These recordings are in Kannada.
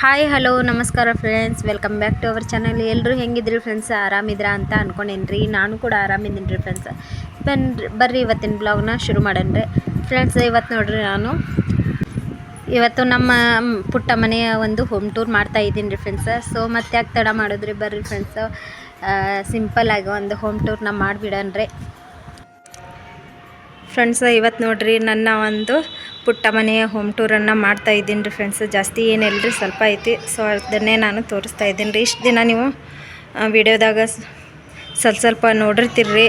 ಹಾಯ್ ಹಲೋ ನಮಸ್ಕಾರ friends welcome back to our channel ಎಲ್ಲರೂ ಹೆಂಗಿದ್ರಿ ಫ್ರೆಂಡ್ಸ್ ಆರಾಮಿದ್ರಾ ಅಂತ ಅನ್ಕೊಂಡೇನ್ರಿ. ನಾನು ಕೂಡ ಆರಾಮಿದ್ದೀನಿ ರೀ ಫ್ರೆಂಡ್ಸ್ ಬನ್, ಬರ್ರಿ ಇವತ್ತಿನ ಬ್ಲಾಗ್ನ ಶುರು ಮಾಡೋಣ್ರಿ. ಫ್ರೆಂಡ್ಸ್ ಇವತ್ತು ನೋಡ್ರಿ ನಾನು. ಇವತ್ತು ನಮ್ಮ ಪುಟ್ಟ ಮನೆಯ ಒಂದು ಹೋಮ್ ಟೂರ್ ಮಾಡ್ತಾ ಇದ್ದೀನಿ ರೀ ಫ್ರೆಂಡ್ಸ್ ಸೊ ಮತ್ತೆ ಯಾಕೆ ತಡ ಮಾಡಿದ್ರಿ ಬರ್ರಿ ಫ್ರೆಂಡ್ಸ್ ಸಿಂಪಲ್ಲಾಗಿ ಒಂದು ಹೋಮ್ ಟೂರ್ನ ಮಾಡಿಬಿಡನ್ರಿ ಫ್ರೆಂಡ್ಸ್ ಇವತ್ತು ನೋಡ್ರಿ ನನ್ನ ಒಂದು ಪುಟ್ಟ ಮನೆಯ ಹೋಮ್ ಟೂರನ್ನು ಮಾಡ್ತಾ ಇದ್ದೀನಿ ರೀ ಫ್ರೆಂಡ್ಸ್ ಜಾಸ್ತಿ ಏನಿಲ್ಲ ರೀ ಸ್ವಲ್ಪ ಐತಿ. ಸೊ ಅದನ್ನೇ ನಾನು ತೋರಿಸ್ತಾ ಇದ್ದೀನಿ ರೀ. ಇಷ್ಟು ದಿನ ನೀವು ವಿಡಿಯೋದಾಗ ಸ್ವಲ್ಪ ಸ್ವಲ್ಪ ನೋಡಿರ್ತೀರಿ.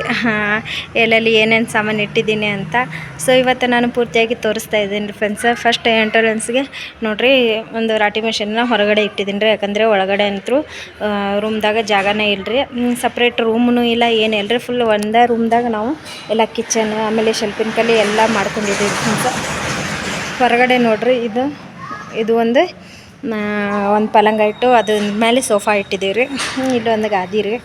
ಎಲ್ಲೆಲ್ಲಿ ಏನೇನು ಸಾಮಾನು ಇಟ್ಟಿದ್ದೀನಿ ಅಂತ. ಸೊ ಇವತ್ತು ನಾನು ಪೂರ್ತಿಯಾಗಿ ತೋರಿಸ್ತಾ ಇದ್ದೀನಿ ರೀ ಫ್ರೆಂಡ್ಸ್ ಫಸ್ಟ್ ಎಂಟ್ರೆನ್ಸ್ಗೆ ನೋಡಿರಿ, ಒಂದು ರಾಟಿ ಮಿಷನ್ನ ಹೊರಗಡೆ ಇಟ್ಟಿದ್ದೀನಿ ರೀ. ಯಾಕಂದರೆ ಒಳಗಡೆ ಅಂತೂ ರೂಮ್ದಾಗ ಜಾಗನೇ ಇಲ್ಲ ರೀ ಸಪ್ರೇಟ್ ರೂಮ್ನೂ ಇಲ್ಲ ಏನಿಲ್ಲ ರೀ ಫುಲ್ ಒಂದೇ ರೂಮ್ದಾಗ ನಾವು ಎಲ್ಲ ಕಿಚನ್ ಆಮೇಲೆ ಶೆಲ್ಪಿನ ಕಲ್ಲಿ ಎಲ್ಲ ಮಾಡ್ಕೊಂಡಿದ್ದೀವಿ ಫ್ರೆಂಡ್ಸ್ ಹೊರಗಡೆ ನೋಡ್ರಿ, ಇದು ಇದು ಒಂದು ಒಂದು ಪಲಂಗ ಇಟ್ಟು ಅದ್ರ ಮೇಲೆ ಸೋಫಾ ಇಟ್ಟಿದ್ದೀವಿ ರೀ ಇಲ್ಲೊಂದು ಗಾದಿ ರೀ.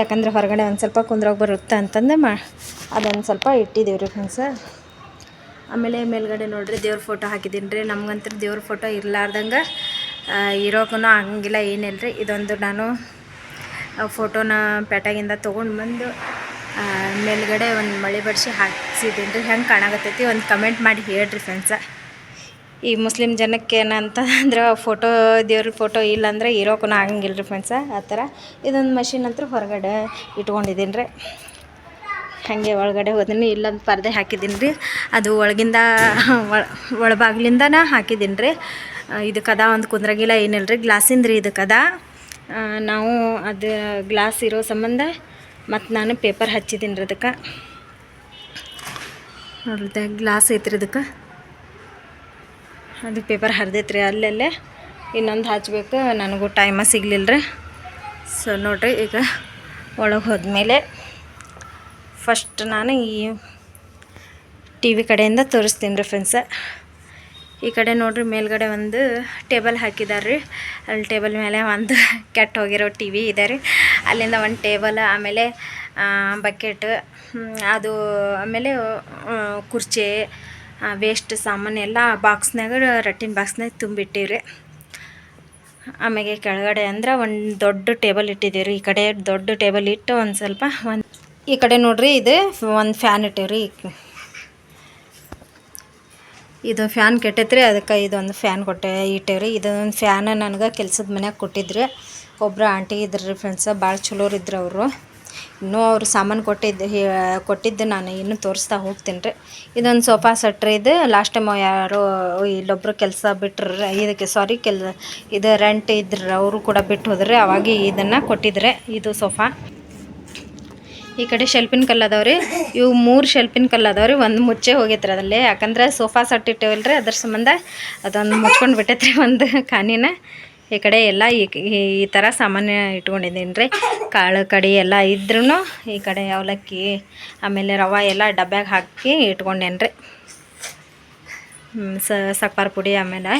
ಯಾಕಂದ್ರೆ ಹೊರಗಡೆ ಒಂದು ಸ್ವಲ್ಪ ಕುಂದ್ರೋಗಿ ಬರುತ್ತೆ ಅಂತಂದು ಮಾ, ಅದೊಂದು ಸ್ವಲ್ಪ ಇಟ್ಟಿದ್ದೀವಿ ರೀ ಫ್ರೆಂಡ್ಸ ಆಮೇಲೆ ಮೇಲ್ಗಡೆ ನೋಡ್ರಿ, ದೇವ್ರ ಫೋಟೋ ಹಾಕಿದ್ದೀನಿ ರೀ. ನಮ್ಗಂತೂ ದೇವ್ರ ಫೋಟೋ ಇರಲಾರ್ದಂಗೆ ಇರೋಕ್ಕೂ ಹಂಗಿಲ್ಲ ಏನಿಲ್ಲ ರೀ ಇದೊಂದು ನಾನು ಫೋಟೋನ ಪೇಟಾಗಿಂದ ತೊಗೊಂಡು ಬಂದು ಮೇಲ್ಗಡೆ ಒಂದು ಮಳೆ ಬಡಿಸಿ ಹಾಕ್ಸಿದ್ದೀನಿ ರೀ ಹೆಂಗೆ ಕಾಣಾಕತ್ತೈತಿ ಒಂದು ಕಮೆಂಟ್ ಮಾಡಿ ಹೇಳ್ರಿ ಫ್ರೆಂಡ್ಸ ಈ ಮುಸ್ಲಿಮ್ ಜನಕ್ಕೆ ಏನಂತ ಅಂದ್ರೆ ಫೋಟೋ ದೇವ್ರ ಫೋಟೋ ಇಲ್ಲಾಂದ್ರೆ ಇರೋಕ್ಕೂ ಆಗಂಗಿಲ್ಲ ರೀ ಫ್ರೆಂಡ್ಸ ಆ ಥರ ಇದೊಂದು ಮಷಿನ್ ಅಂತೂ ಹೊರಗಡೆ ಇಟ್ಕೊಂಡಿದ್ದೀನಿ ರೀ ಹಾಗೆ ಒಳಗಡೆ ಹೋದೀನಿ, ಇಲ್ಲೊಂದು ಪರದೆ ಹಾಕಿದ್ದೀನಿ ರೀ ಅದು ಒಳಗಿಂದ ಒಳ ಒಳಬಾಗ್ಲಿಂದನೇ ಹಾಕಿದ್ದೀನಿ ರೀ ಇದು ಕದ ಒಂದು ಕುಂದ್ರಾಗಿಲ್ಲ ಏನಿಲ್ಲ ರೀ ಗ್ಲಾಸಿಂದ ರೀ ಇದು ಕದ ನಾವು ಅದು ಗ್ಲಾಸ್ ಇರೋ ಸಂಬಂಧ ಮತ್ತು ನಾನು ಪೇಪರ್ ಹಚ್ಚಿದ್ದೀನಿ ರೀ ಅದಕ್ಕೆ. ನೋಡ್ರಿ ಗ್ಲಾಸ್ ಐತ್ರಿ ಅದಕ್ಕೆ ಅದು ಪೇಪರ್ ಹರಿದೈತ್ರಿ ಅಲ್ಲಲ್ಲೇ. ಇನ್ನೊಂದು ಹಚ್ಬೇಕು, ನನಗೂ ಟೈಮ ಸಿಗಲಿಲ್ಲ ರೀ ಸೊ ನೋಡ್ರಿ ಈಗ ಒಳಗೆ ಹೋದ್ಮೇಲೆ ಫಸ್ಟ್ ನಾನು ಈ ಟಿ ವಿ ಕಡೆಯಿಂದ ತೋರಿಸ್ತೀನಿ ರೀ ಫ್ರೆಂಡ್ಸ ಈ ಕಡೆ ನೋಡ್ರಿ ಮೇಲ್ಗಡೆ ಒಂದು ಟೇಬಲ್ ಹಾಕಿದಾರೆ ರೀ ಅಲ್ಲಿ ಟೇಬಲ್ ಮೇಲೆ ಒಂದು ಕೆಟ್ಟ ಹೋಗಿರೋ ಟಿ ವಿ ಇದೆ ರೀ. ಅಲ್ಲಿಂದ ಒಂದು ಟೇಬಲ್, ಆಮೇಲೆ ಬಕೆಟ್ ಅದು, ಆಮೇಲೆ ಕುರ್ಚಿ ವೇಸ್ಟ್ ಸಾಮಾನು ಎಲ್ಲ ಬಾಕ್ಸ್ನಾಗ ರಟ್ಟಿನ ಬಾಕ್ಸ್ನಾಗ ತುಂಬಿಟ್ಟಿವ್ರಿ. ಆಮೇಲೆ ಕೆಳಗಡೆ ಅಂದ್ರೆ ಒಂದು ದೊಡ್ಡ ಟೇಬಲ್ ಇಟ್ಟಿದ್ದೀವಿ ರೀ ಈ ಕಡೆ ದೊಡ್ಡ ಟೇಬಲ್ ಇಟ್ಟು ಒಂದು ಸ್ವಲ್ಪ ಒಂದು ಈ ಕಡೆ ನೋಡ್ರಿ ಇದು ಒಂದು ಫ್ಯಾನ್ ಇಟ್ಟಿವ್ರಿ. ಇದು ಫ್ಯಾನ್ ಕೆಟ್ಟೈತ್ರಿ, ಅದಕ್ಕೆ ಇದೊಂದು ಫ್ಯಾನ್ ಕೊಟ್ಟೆ ಇಟ್ಟೇವ್ರಿ. ಇದೊಂದು ಫ್ಯಾನ್ ನನಗೆ ಕೆಲ್ಸದ ಮನ್ಯಾಗ ಕೊಟ್ಟಿದ್ರಿ. ಒಬ್ಬರು ಆಂಟಿ ಇದ್ರಿ ಫ್ರೆಂಡ್ಸ ಭಾಳ ಚಲೋರು ಇದ್ರು ಅವರು. ಇನ್ನೂ ಅವ್ರು ಸಾಮಾನು ಕೊಟ್ಟಿದ್ದು ಕೊಟ್ಟಿದ್ದು ನಾನು ಇನ್ನೂ ತೋರಿಸ್ತಾ ಹೋಗ್ತೀನಿ ರೀ ಇದೊಂದು ಸೋಫಾ ಸೆಟ್ ರೀ ಇದು ಲಾಸ್ಟ್ ಟೈಮ್ ಯಾರೋ ಇಲ್ಲೊಬ್ಬರು ಕೆಲಸ ಬಿಟ್ಟರು ಇದಕ್ಕೆ ಸಾರಿ ಕೆಲ ಇದು ರೆಂಟ್ ಇದ್ರು, ಅವರು ಕೂಡ ಬಿಟ್ಟು ಹೋದ್ರೆ. ಅವಾಗ ಇದನ್ನು ಕೊಟ್ಟಿದ್ರೆ ಇದು ಸೋಫಾ. ಈ ಕಡೆ ಶೆಲ್ಪಿನ ಕಲ್ಲು ಅದಾವ್ರಿ. ಇವು ಮೂರು ಶೆಲ್ಪಿನ ಕಲ್ಲು ಅದಾವ್ರಿ. ಒಂದು ಮುಚ್ಚೆ ಹೋಗೈತ್ರಿ ಅದಲ್ಲೇ ಯಾಕಂದ್ರೆ ಸೋಫಾ ಸೆಟ್ ಇಟ್ಟೇವಲ್ರಿ, ಅದ್ರ ಸಂಬಂಧ ಅದೊಂದು ಮುಚ್ಕೊಂಡು ಬಿಟ್ಟೈತ್ರಿ ಒಂದು ಖಾನಿನ ಈ ಕಡೆ ಎಲ್ಲ ಈ ಈ ಥರ ಸಾಮಾನ್ಯ ಇಟ್ಕೊಂಡಿದ್ದೀನಿ ರೀ ಕಾಳು ಕಡಿ ಎಲ್ಲ ಇದ್ರೂ ಈ ಕಡೆ ಅವಲಕ್ಕಿ, ಆಮೇಲೆ ರವೆ ಎಲ್ಲ ಡಬ್ಯಾಗ ಹಾಕಿ ಇಟ್ಕೊಂಡೇನಿ ರೀ ಸ ಸಕ್ಕರೆ ಪುಡಿ ಆಮೇಲೆ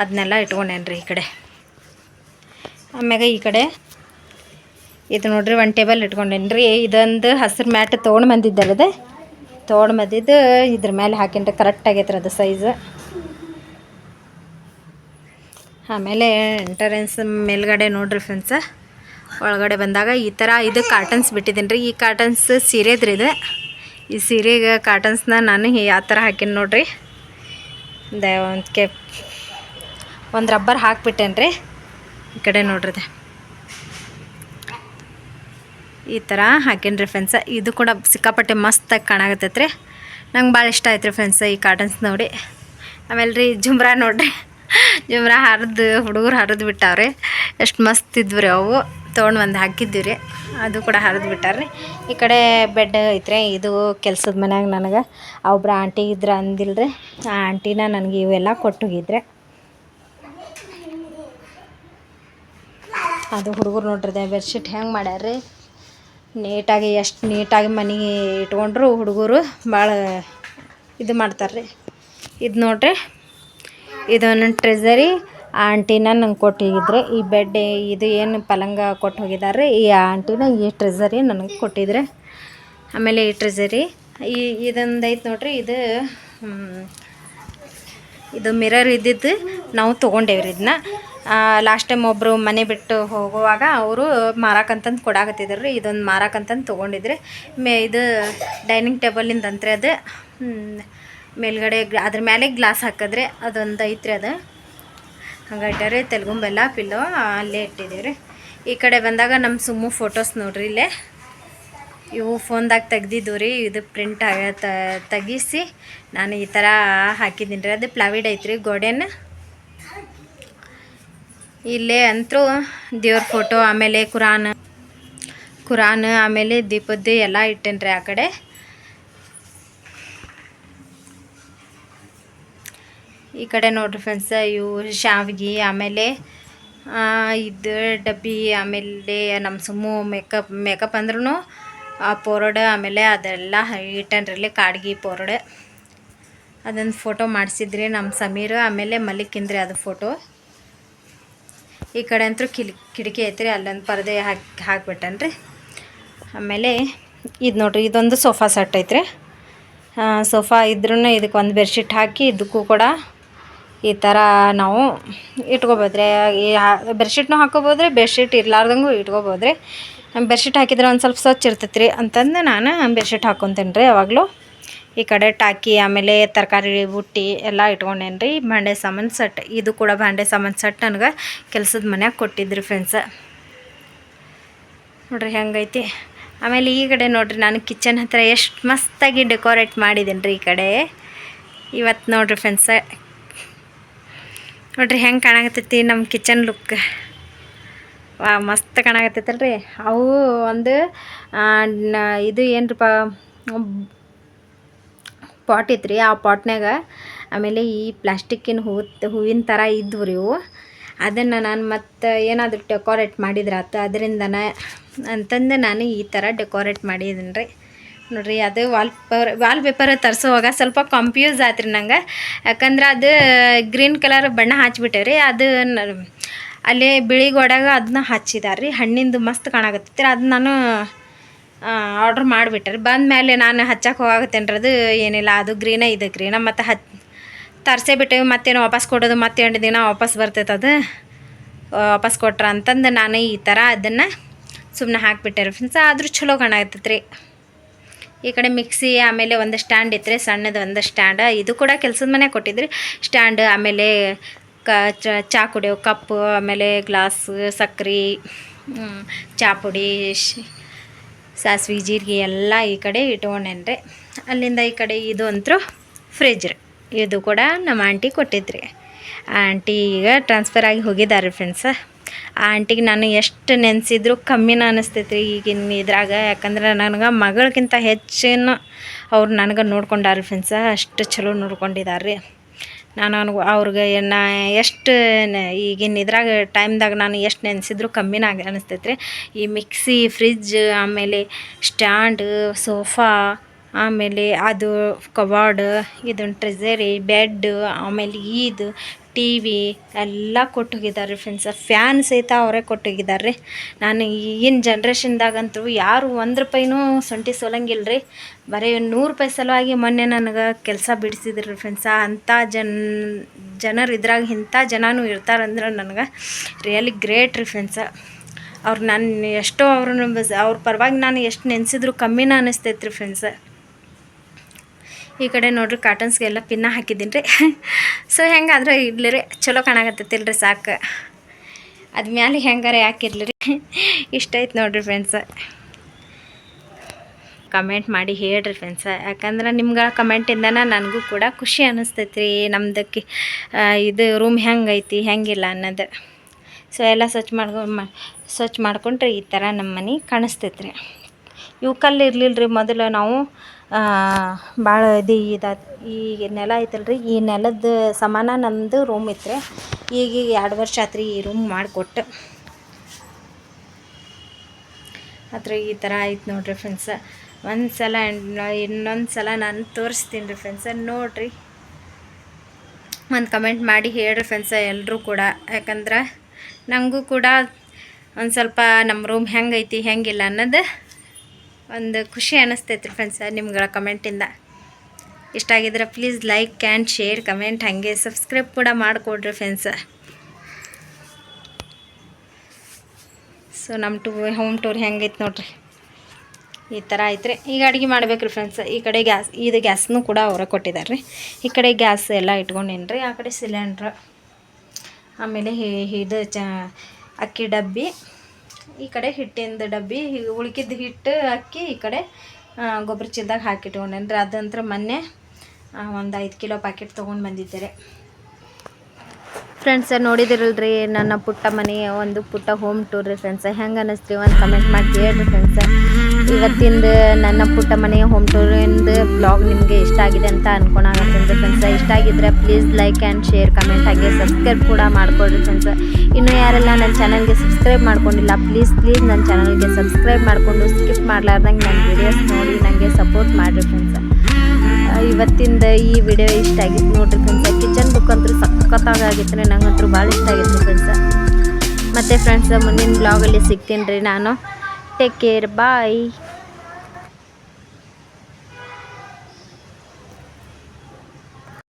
ಅದನ್ನೆಲ್ಲ ಇಟ್ಕೊಂಡೇನು ರೀ ಈ ಕಡೆ. ಆಮ್ಯಾಗ ಈ ಕಡೆ ಇದು ನೋಡ್ರಿ ಒಂದು ಟೇಬಲ್ ಇಟ್ಕೊಂಡೇನಿ ರೀ ಇದೊಂದು ಹಸಿರು ಮ್ಯಾಟ್ ತೊಗೊಂಡು ಬಂದಿದ್ದಲ್ಲದೆ ತೊಗೊಂಡು ಬಂದಿದ್ದು ಇದ್ರ ಮೇಲೆ ಹಾಕಿನ್ರಿ ಕರೆಕ್ಟ್ ಆಗೈತ್ರಿ ಅದು ಸೈಜ್ ಆಮೇಲೆ ಎಂಟರೆನ್ಸ್ ಮೇಲ್ಗಡೆ ನೋಡ್ರಿ ಫ್ರೆಂಡ್ಸ ಒಳಗಡೆ ಬಂದಾಗ ಈ ಥರ ಇದು ಕಾಟನ್ಸ್ ಬಿಟ್ಟಿದ್ದೀನಿ ರೀ ಈ ಕಾಟನ್ಸ್ ಸೀರೆದ್ರಿ ಇದು. ಈ ಸೀರೆಗೆ ಕಾಟನ್ಸ್ನ ನಾನು ಯಾವ ಥರ ಹಾಕೀನಿ ನೋಡ್ರಿ. ಒಂದು ಕೆ, ಒಂದು ರಬ್ಬರ್ ಹಾಕ್ಬಿಟ್ಟೇನ್ರಿ. ಈ ಕಡೆ ನೋಡ್ರಿದೆ ಈ ಥರ ಹಾಕೇನ್ರಿ ಫ್ರೆಂಡ್ಸ ಇದು ಕೂಡ ಸಿಕ್ಕಾಪಟ್ಟೆ ಮಸ್ತಾಗಿ ಕಾಣಾಗತ್ತೈತ್ರಿ ನಂಗೆ ಭಾಳ ಇಷ್ಟ ಆಯ್ತು ರೀ ಫ್ರೆಂಡ್ಸ ಈ ಕಾಟನ್ಸ್ ನೋಡಿ. ಆಮೇಲೆ ರೀ ಜುಮ್ರಾ ನೋಡ್ರಿ. ಜುಮ್ರಾ ಹರಿದು ಹುಡುಗರು ಹರಿದು ಬಿಟ್ಟಾವ್ರಿ. ಎಷ್ಟು ಮಸ್ತ್ ಇದ್ವು ರೀ ಅವು. ತೊಗೊಂಡು ಒಂದು ಹಾಕಿದ್ದೀವಿ ರೀ ಅದು ಕೂಡ ಹರಿದು ಬಿಟ್ಟಾರ್ರಿ. ಈ ಕಡೆ ಬೆಡ್ ಐತ್ರಿ. ಇದು ಕೆಲ್ಸದ ಮನ್ಯಾಗ ನನಗೆ. ಒಬ್ರು ಆಂಟಿ ಇದ್ರೆ ಅಂದಿಲ್ರಿ. ಆ ಆಂಟಿನ ನನಗೆ ಇವೆಲ್ಲ ಕೊಟ್ಟು ಹೋಗಿದ್ರೆ ಅದು ಹುಡುಗರು ನೋಡ್ರಿ ಬೆಡ್ಶೀಟ್ ಹೆಂಗೆ ಮಾಡ್ಯಾರ್ರಿ. ನೀಟಾಗಿ, ಎಷ್ಟು ನೀಟಾಗಿ ಮನೆ ಇಟ್ಕೊಂಡ್ರು ಹುಡುಗರು ಭಾಳ ಇದು ಮಾಡ್ತಾರೆ ರೀ ಇದು ನೋಡ್ರಿ ಇದೊಂದು ಟ್ರೆಸರಿ ಆಂಟಿನ ನಂಗೆ ಕೊಟ್ಟು ಈ ಬೆಡ್ ಇದು ಏನು ಪಲಂಗ ಕೊಟ್ಟು ಹೋಗಿದ್ದಾರೆ ಈ ಆಂಟಿನ ಈ ಟ್ರೆಸರಿ ನನಗೆ ಕೊಟ್ಟಿದ್ರೆ. ಆಮೇಲೆ ಈ ಟ್ರೆಸರಿ ಈ ಇದೊಂದು ಐತೆ ನೋಡ್ರಿ, ಇದು ಇದು ಮಿರರ್ ಇದ್ದಿದ್ದು ನಾವು ತೊಗೊಂಡೇವ್ರಿ ಇದನ್ನ ಲಾಸ್ಟ್ ಟೈಮ್ ಒಬ್ಬರು ಮನೆ ಬಿಟ್ಟು ಹೋಗುವಾಗ ಅವರು ಮಾರಾಕಂತಂದು ಕೊಡಾಕತ್ತಿದ್ರು ರೀ ಇದೊಂದು ಮಾರಾಕಂತಂದು ತೊಗೊಂಡಿದ್ರಿ. ಮೇ, ಇದು ಡೈನಿಂಗ್ ಟೇಬಲಿಂದ ಅಂತ್ರಿ ಅದು. ಮೇಲ್ಗಡೆ ಅದ್ರ ಮೇಲೆ ಗ್ಲಾಸ್ ಹಾಕಿದ್ರೆ, ಅದೊಂದು ಐತ್ರಿ ಅದು. ಹಂಗೆ ಇಟ್ಟಾರೆ ತೆಲುಗುಂಬೆಲ್ಲ ಪಿಲ್ಲೋ ಅಲ್ಲೇ ಇಟ್ಟಿದ್ದೀವಿ ರೀ ಈ ಕಡೆ ಬಂದಾಗ ನಮ್ಮ ಸುಮ್ಮು ಫೋಟೋಸ್ ನೋಡ್ರಿ ಇಲ್ಲೇ. ಇವು ಫೋನ್ದಾಗ ತೆಗ್ದಿದ್ದು ರೀ, ಇದು ಪ್ರಿಂಟ್ ತೆಗಿಸಿ, ನಾನು ಈ ಥರ ಹಾಕಿದ್ದೀನಿ ರೀ ಅದು ಪ್ಲಾವಿಡ್ ಐತ್ರಿ ಗೋಡೆನ ಇಲ್ಲೇ ಅಂತೂ ದೇವ್ರ ಫೋಟೋ ಆಮೇಲೆ ಕುರಾನ್ ಕುರಾನ್ ಆಮೇಲೆ ದೀಪದ್ದು ಎಲ್ಲ ಇಟ್ಟೇನ್ರಿ ಆ ಕಡೆ. ಈ ಕಡೆ ನೋಡ್ರಿ ಫ್ರೆಂಡ್ಸ್ ಇವು ಶಾವಿಗೆ, ಆಮೇಲೆ ಇದು ಡಬ್ಬಿ, ಆಮೇಲೆ ನಮ್ಮ ಸುಮ್ಮು ಮೇಕಪ್ ಮೇಕಪ್ ಅಂದ್ರೂ ಆ ಪೋರಡ, ಆಮೇಲೆ ಅದೆಲ್ಲ ಇಟ್ಟನ್ರಲ್ಲಿ ಕಾಡ್ಗಿ ಪೋರಡ. ಅದೊಂದು ಫೋಟೋ ಮಾಡಿಸಿದ್ರಿ ನಮ್ಮ ಸಮೀರ್, ಆಮೇಲೆ ಮಲಿಕಿಂದ್ರಿ ಅದು ಫೋಟೋ ಈ ಕಡೆ ಅಂತೂ ಕಿಲಿ ಕಿಟಕಿ ಐತ್ರಿ, ಅಲ್ಲೊಂದು ಪರದೆ ಹಾಕಿ ಹಾಕ್ಬಿಟ್ಟನ್ರಿ. ಆಮೇಲೆ ಇದು ನೋಡ್ರಿ, ಇದೊಂದು ಸೋಫಾ ಸೆಟ್ ಐತ್ರಿ. ಸೋಫಾ ಇದ್ರೂ ಇದಕ್ಕೆ ಒಂದು ಬೆಡ್ಶೀಟ್ ಹಾಕಿ ಇದಕ್ಕೂ ಕೂಡ ಈ ಥರ ನಾವು ಇಟ್ಕೊಬೋದ್ರಿ. ಈ ಬೆಡ್ಶೀಟ್ನೂ ಹಾಕೋಬೋದ್ರಿ ಬೆಡ್ಶೀಟ್ ಇರ್ಲಾರ್ದಂಗೂ ಇಟ್ಕೊಬೋದ್ರಿ. ಬೆಡ್ಶೀಟ್ ಹಾಕಿದ್ರೆ ಒಂದು ಸ್ವಲ್ಪ ಸ್ವಚ್ಛ ಇರ್ತೈತ್ರಿ ಅಂತಂದು ನಾನು ಬೆಡ್ಶೀಟ್ ಹಾಕ್ಕೊತೇನೆ ರೀ ಯಾವಾಗಲೂ. ಈ ಕಡೆ ಟಾಕಿ, ಆಮೇಲೆ ತರಕಾರಿ ಬುಟ್ಟಿ ಎಲ್ಲ ಇಟ್ಕೊಂಡೇನಿ ರೀ ಭಾಂಡೆ ಸಾಮಾನು ಸೆಟ್. ಇದು ಕೂಡ ಭಾಂಡೆ ಸಾಮಾನು ಸೆಟ್ ನನಗೆ ಕೆಲಸದ ಮನ್ಯಾಗ ಕೊಟ್ಟಿದ್ರಿ ಫ್ರೆಂಡ್ಸ ನೋಡ್ರಿ ಹೆಂಗೈತಿ. ಆಮೇಲೆ ಈ ಕಡೆ ನೋಡ್ರಿ ನಾನು ಕಿಚನ್ ಹತ್ರ ಎಷ್ಟು ಮಸ್ತಾಗಿ ಡೆಕೋರೇಟ್ ಮಾಡಿದ್ದೀನಿ ರೀ ಈ ಕಡೆ. ಇವತ್ತು ನೋಡ್ರಿ ಫ್ರೆಂಡ್ಸ ನೋಡ್ರಿ ಹೆಂಗೆ ಕಾಣಕತ್ತೈತಿ ನಮ್ಮ ಕಿಚನ್ ಲುಕ್ ವಾ, ಮಸ್ತ್ ಕಾಣಕತ್ತೈತಲ್ರಿ. ಅವು ಒಂದು ಇದು ಏನ್ರಪ್ಪ ಪಾಟ್ ಇತ್ತು ಆ ಪಾಟ್ನಾಗ ಆಮೇಲೆ ಈ ಪ್ಲಾಸ್ಟಿಕ್ಕಿನ ಹೂವು ಹೂವಿನ ಥರ ಇದ್ವು ರೀ ಇವು. ಅದನ್ನು ನಾನು ಮತ್ತು ಏನಾದರೂ ಡೆಕೋರೇಟ್ ಮಾಡಿದ್ರಾತು ಅದರಿಂದನ ಅಂತಂದು ನಾನು ಈ ಥರ ಡೆಕೋರೇಟ್ ಮಾಡಿದ್ದೀನಿ ರೀ. ನೋಡಿರಿ, ಅದು ವಾಲ್ ಪೇಪರ್ ವಾಲ್ ಪೇಪರ್ ತರಿಸುವಾಗ ಸ್ವಲ್ಪ ಕನ್ಫ್ಯೂಸ್ ಆಯ್ತು ರೀ ನಂಗೆ. ಯಾಕಂದ್ರೆ ಅದು ಗ್ರೀನ್ ಕಲರ್ ಬಣ್ಣ ಹಚ್ಬಿಟ್ಟೆ ರೀ, ಅದು ಅಲ್ಲಿ ಬಿಳಿ ಗೋಡೆಗೆ ಅದನ್ನ ಹಚ್ಚಿದಾರೆ ರೀ, ಹಣ್ಣಿಂದು ಮಸ್ತ್ ಕಾಣಕತ್ತೈತಿ ಅದು ನಾನು ಆರ್ಡ್ರ್ ಮಾಡಿಬಿಟ್ರಿ. ಬಂದ ಬಂದಮೇಲೆ ನಾನು ಹಚ್ಚಕ್ಕೆ ಹೋಗಾಗತ್ತೇನ್ರಿ ಅದು ಏನಿಲ್ಲ, ಅದು ಗ್ರೀನೇ ಇದು ಗ್ರೀನ ಮತ್ತು ಹಚ್, ತರಿಸೇ ಬಿಟ್ಟೇವಿ ಮತ್ತೇನು ವಾಪಸ್ ಕೊಡೋದು, ಮತ್ತೆ ಎಂಟು ದಿನ ವಾಪಸ್ ಬರ್ತೈತೆ ಅದು. ವಾಪಸ್ ಕೊಟ್ರ ಅಂತಂದು ನಾನು ಈ ಥರ ಅದನ್ನು ಸುಮ್ಮನೆ ಹಾಕಿಬಿಟ್ಟೆ ರೀ ಫ್ರೆಂಡ್ಸ್ ಆದರೂ ಚಲೋ ರೀ ಈ ಕಡೆ ಮಿಕ್ಸಿ ಆಮೇಲೆ ಒಂದು ಸ್ಟ್ಯಾಂಡ್ ಇತ್ತು ರೀ ಸಣ್ಣದು ಒಂದು ಸ್ಟ್ಯಾಂಡ್ ಇದು ಕೂಡ ಕೆಲಸದ ಮನೆ ಕೊಟ್ಟಿದ್ರಿ. ಸ್ಟ್ಯಾಂಡ್ ಆಮೇಲೆ ಕ, ಚ- ಕುಡಿಯೋ ಕಪ್ಪು ಆಮೇಲೆ ಗ್ಲಾಸ್ ಸಕ್ರೆ ಚಾ ಪುಡಿ ಸಾಸ್ವೆ, ಜೀರಿಗೆ ಎಲ್ಲ ಈ ಕಡೆ ಇಟ್ಕೊಂಡೇನಿ ರೀ ಅಲ್ಲಿಂದ ಈ ಕಡೆ ಇದು ಅಂತೂ ಫ್ರಿಜ್ ರೀ. ಇದು ಕೂಡ ನಮ್ಮ ಆಂಟಿ ಕೊಟ್ಟಿದ್ರಿ. ಆಂಟಿ ಈಗ ಟ್ರಾನ್ಸ್ಫರ್ ಆಗಿ ಹೋಗಿದ್ದಾರೆ ಫ್ರೆಂಡ್ಸ ಆ ಆಂಟಿಗೆ ನಾನು ಎಷ್ಟು ನೆನೆಸಿದ್ರು ಕಮ್ಮಿನ ಅನ್ನಿಸ್ತೈತೆ ರೀ ಈಗಿನ ಇದ್ರಾಗ. ಯಾಕಂದ್ರೆ ನನಗೆ ಮಗಳಿಗಿಂತ ಹೆಚ್ಚಿನ ಅವ್ರು ನನಗೆ ನೋಡ್ಕೊಂಡಾರ ಫ್ರೆಂಡ್ಸ ಅಷ್ಟು ಚಲೋ ನೋಡ್ಕೊಂಡಿದ್ದಾರೆ ರೀ ನಾನು ಅವ್ನಿಗೆ ಅವ್ರಿಗೆ ನಾ ಎಷ್ಟು ಈಗಿನ ಇದ್ರಾಗ ಟೈಮ್ದಾಗ ನಾನು ಎಷ್ಟು ನೆನೆಸಿದ್ರು ಕಮ್ಮಿನ ಆಗ ಅನಿಸ್ತೈತೆ ರೀ ಈ ಮಿಕ್ಸಿ ಫ್ರಿಜ್ ಆಮೇಲೆ ಸ್ಟ್ಯಾಂಡ್, ಸೋಫಾ, ಆಮೇಲೆ ಅದು ಕಬಾರ್ಡ್ ಇದನ್ನು ಟ್ರೆಸರಿ ಬೆಡ್ ಆಮೇಲೆ ಇದು ಟಿ ವಿ ಎಲ್ಲ ಕೊಟ್ಟೋಗಿದ್ದಾರೆ ಫ್ರೆಂಡ್ಸ್ ಫ್ಯಾನ್ ಸಹಿತ ಅವರೇ ಕೊಟ್ಟೋಗಿದ್ದಾರೆ. ನಾನು ಈಗಿನ ಜನ್ರೇಷನ್ದಾಗಂತೂ ಯಾರು ಒಂದು ರೂಪಾಯಿನೂ ಸೊಂಟಿ ಸೋಲಂಗಿಲ್ಲ ರೀ ಬರೀ ನೂರು ರೂಪಾಯಿ ಸಲುವಾಗಿ ಮೊನ್ನೆ ನನಗೆ ಕೆಲಸ ಬಿಡಿಸಿದ್ರು ಫ್ರೆಂಡ್ಸ ಅಂಥ ಜನ್, ಜನರು ಇದ್ರಾಗ ಇಂಥ ಜನನೂ ಇರ್ತಾರಂದ್ರೆ ನನಗೆ ರಿಯಲಿ ಗ್ರೇಟ್ ರೀ ಫ್ರೆಂಡ್ಸ ಅವ್ರು ನಾನು ಎಷ್ಟೋ ಅವ್ರನ್ನ ಅವ್ರ ಪರವಾಗಿ ನಾನು ಎಷ್ಟು ನೆನೆಸಿದ್ರು ಕಮ್ಮಿನ ಅನಿಸ್ತೈತೆ ರೀ ಫ್ರೆಂಡ್ಸ ಈ ಕಡೆ ನೋಡ್ರಿ ಕಾಟನ್ಸ್ಗೆಲ್ಲ ಪಿನ್ನ ಹಾಕಿದ್ದೀನಿ ರೀ. ಸೊ ಹೆಂಗಾದ್ರೆ ಇರ್ಲಿ ರೀ. ಚಲೋ ಕಾಣಕತ್ತೈತಿಲ್ಲ ಸಾಕು. ಅದ ಮ್ಯಾಲೆ ಹೆಂಗಾರೆ ಯಾಕಿರ್ಲಿ ರೀ? ಇಷ್ಟ ಐತೆ ನೋಡ್ರಿ ಫ್ರೆಂಡ್ಸ ಕಮೆಂಟ್ ಮಾಡಿ ಹೇಳ್ರಿ ಫ್ರೆಂಡ್ಸ ಯಾಕಂದ್ರೆ ನಿಮ್ಗೆ ಕಮೆಂಟಿಂದನ ನನಗೂ ಕೂಡ ಖುಷಿ ಅನ್ನಿಸ್ತೈತಿ ರೀ ನಮ್ದಕ್ಕೆ ಇದು ರೂಮ್ ಹೆಂಗೈತಿ ಹೆಂಗಿಲ್ಲ ಅನ್ನೋದು. ಸೊ ಎಲ್ಲ ಸ್ವಚ್ಛ ಮಾಡ್ಕೊ ಸ್ವಚ್ಛ ಮಾಡ್ಕೊಂಡ್ರೆ ಈ ಥರ ನಮ್ಮ ಮನೆ ಕಾಣಿಸ್ತೈತೆ ರೀ ಇವು ಕಲ್ಲು ಇರ್ಲಿಲ್ಲ ರೀ ಮೊದಲು ನಾವು ಭಾಳ ಇದು ಇದಾತು ಈ ನೆಲ ಐತಲ್ಲ ರೀ ಈ ನೆಲದ ಸಮಾನ ನಮ್ಮದು ರೂಮ್ ಇತ್ತು ರೀ ಈಗ ಈಗ ಎರಡು ವರ್ಷ ಆತ್ರಿ ಈ ರೂಮ್ ಮಾಡಿಕೊಟ್ಟು. ಆದ್ರೆ ಈ ಥರ ಆಯ್ತು ನೋಡಿರಿ ಫ್ರೆಂಡ್ಸ ಒಂದು ಸಲ ಇನ್ನೊಂದು ಸಲ ನಾನು ತೋರಿಸ್ತೀನಿ ರೀ ಫ್ರೆಂಡ್ಸ ನೋಡಿರಿ, ಒಂದು ಕಮೆಂಟ್ ಮಾಡಿ ಹೇಳ್ರಿ ಫ್ರೆಂಡ್ಸ ಎಲ್ಲರೂ ಕೂಡ. ಯಾಕಂದ್ರೆ ನನಗೂ ಕೂಡ ಒಂದು ಸ್ವಲ್ಪ ನಮ್ಮ ರೂಮ್ ಹೆಂಗೈತಿ, ಹೆಂಗಿಲ್ಲ ಅನ್ನೋದು ಒಂದು ಖುಷಿ ಅನ್ನಿಸ್ತೈತೆ ರೀ ಫ್ರೆಂಡ್ಸ ನಿಮ್ಗಳ ಕಮೆಂಟಿಂದ ಇಷ್ಟ ಆಗಿದ್ರೆ please like and share comment ಹಾಗೆ ಸಬ್ಸ್ಕ್ರೈಬ್ ಕೂಡ ಮಾಡಿಕೊಡ್ರಿ ಫ್ರೆಂಡ್ಸ ಸೊ ನಮ್ಮ ಟೂ ಹೋಮ್ ಟೂರ್ ಹೆಂಗೈತೆ ನೋಡ್ರಿ? ಈ ಥರ ಐತ್ರಿ. ಈಗ ಅಡುಗೆ ಮಾಡ್ಬೇಕು ರೀ ಫ್ರೆಂಡ್ಸ್ ಈ ಕಡೆ ಗ್ಯಾಸ್ ಇದು ಗ್ಯಾಸ್ನು ಕೂಡ ಅವರೇ ಕೊಟ್ಟಿದ್ದಾರೆ ರೀ ಈ ಕಡೆ ಗ್ಯಾಸ್ ಎಲ್ಲ ಇಟ್ಕೊಂಡಿನ್ರಿ, ಆ ಕಡೆ ಸಿಲಿಂಡ್ರ್ ಆಮೇಲೆ ಇದು ಚ, ಅಕ್ಕಿ ಡಬ್ಬಿ. ಈ ಕಡೆ ಹಿಟ್ಟಿಂದ ಡಬ್ಬಿ ಉಳ್ಕಿದ ಹಿಟ್ಟು ಅಕ್ಕಿ ಈ ಕಡೆ ಗೊಬ್ಬರ ಚೀಲದಾಗ ರೀ ಅದಂತ್ರ ಮೊನ್ನೆ ಒಂದು ಐದು ಕಿಲೋ ಪ್ಯಾಕೆಟ್ ತೊಗೊಂಡು ಬಂದಿದ್ದೆ ಫ್ರೆಂಡ್ಸ ಫ್ರೆಂಡ್ಸ್ ನೋಡಿದಿರಲ್ರಿ, ನನ್ನ ಪುಟ್ಟ ಮನೆ, ಒಂದು ಪುಟ್ಟ ಹೋಮ್ ಟೂರ್ ರೀ ಫ್ರೆಂಡ್ಸ ಹೆಂಗೆ ಅನ್ನಿಸ್ತೀವಿ ಒಂದು ಕಮೆಂಟ್ ಮಾಡಿ ಹೇಳ್ರಿ ಫ್ರೆಂಡ್ಸ್ ಇವತ್ತಿಂದ ನನ್ನ ಪುಟ್ಟ ಮನೆಯ ಹೋಮ್ ಟೂರಿಂದ ಬ್ಲಾಗ್ ನಿಮಗೆ ಇಷ್ಟ ಆಗಿದೆ ಅಂತ ಅನ್ಕೊಳಾಗತ್ತೀನಿ ಫ್ರೆಂಡ್ಸ್ ಇಷ್ಟ ಆಗಿದ್ರೆ please like and share comment ಹಾಗೆ ಸಬ್ಸ್ಕ್ರೈಬ್ ಕೂಡ ಮಾಡ್ಕೊಡ್ರಿ ಫ್ರೆಂಡ್ಸ್ ಇನ್ನು ಯಾರೆಲ್ಲ ನನ್ನ ಚಾನಲ್ಗೆ ಸಬ್ಸ್ಕ್ರೈಬ್ ಮಾಡ್ಕೊಂಡಿಲ್ಲ ಪ್ಲೀಸ್ ಪ್ಲೀಸ್ ನನ್ನ ಚಾನಲ್ಗೆ ಸಬ್ಸ್ಕ್ರೈಬ್ ಮಾಡಿಕೊಂಡು ಸ್ಕಿಪ್ ಮಾಡಲಾರ್ದಂಗೆ ನನ್ನ ವಿಡಿಯೋಸ್ ನೋಡಿ ನನಗೆ ಸಪೋರ್ಟ್ ಮಾಡಿರಿ ಫ್ರೆಂಡ್ಸ್ ಇವತ್ತಿಂದ ಈ ವಿಡಿಯೋ ಇಷ್ಟ ಆಗಿತ್ತು ನೋಡ್ರಿ ಫ್ರೆಂಡ್ಸ್ ಕಿಚನ್ ಬುಕ್ ಅಂತೂ ಸಖತ್ತಾಗಿತ್ತು ರೀ, ನಂಗಂತೂ ಭಾಳ ಇಷ್ಟ ಆಗಿತ್ತು ಫ್ರೆಂಡ್ಸ್ ಮತ್ತು ಫ್ರೆಂಡ್ಸ್ ಮುಂದಿನ ಬ್ಲಾಗಲ್ಲಿ ಸಿಗ್ತೀನಿ ರೀ ನಾನು. Take care. Bye.